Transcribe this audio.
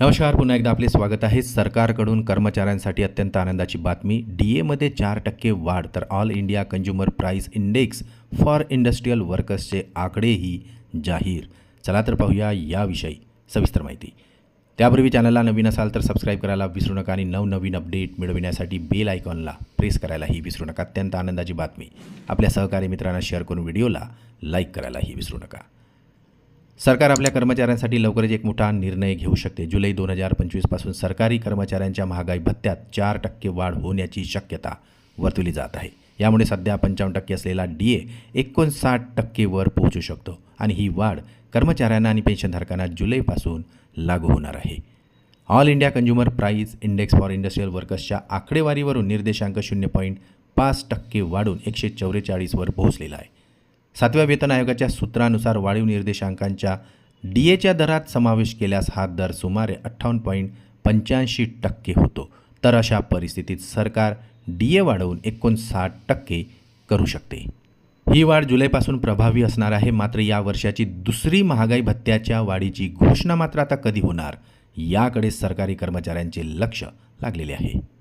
नमस्कार पुन्हा एकदा आपले स्वागत आहे सरकारकडून कर्मचाऱ्यांसाठी अत्यंत आनंदाची बातमी. डी एमध्ये चार टक्के वाढ तर All India Consumer Price Index for Industrial वर्कर्सचे आकडेही जाहीर. चला तर पाहूया याविषयी सविस्तर माहिती. त्यापूर्वी चॅनलला नवीन असाल तर सबस्क्राईब करायला विसरू नका आणि नवनवीन अपडेट मिळविण्यासाठी बेल आयकॉनला प्रेस करायलाही विसरू नका. अत्यंत आनंदाची बातमी. आपल्या सहकारी मित्रांना शेअर करून व्हिडिओला लाईक करायलाही विसरू नका. सरकार आपल्या कर्मचाऱ्यांसाठी लवकरच एक मोठा निर्णय घेऊ शकते. जुलै दोन हजार पंचवीसपासून सरकारी कर्मचाऱ्यांच्या महागाई भत्त्यात चार टक्के वाढ होण्याची शक्यता वर्तवली जात आहे. यामुळे सध्या पंचावन्न टक्के असलेला डी ए एकोणसाठ टक्केवर पोहोचू शकतो आणि ही वाढ कर्मचाऱ्यांना आणि पेन्शनधारकांना जुलैपासून लागू होणार आहे. All India Consumer Price Index for Industrial वर्कर्सच्या आकडेवारीवरून निर्देशांक शून्य पॉईंट पाच टक्के वाढून एकशे चौवेचाळीसवर पोहोचलेला आहे. सातव्या वेतन आयोगाच्या सूत्रानुसार वाढीव निर्देशांकांच्या डी एच्या दरात समावेश केल्यास हा दर सुमारे अठ्ठावन्न पॉईंट पंच्याऐंशी टक्के होतो. तर अशा परिस्थितीत सरकार डी ए वाढवून एकोणसाठ टक्के करू शकते. ही वाढ जुलैपासून प्रभावी असणार आहे. मात्र या वर्षाची दुसरी महागाई भत्त्याच्या वाढीची घोषणा मात्र आता कधी होणार याकडे सरकारी कर्मचाऱ्यांचे लक्ष लागलेले आहे.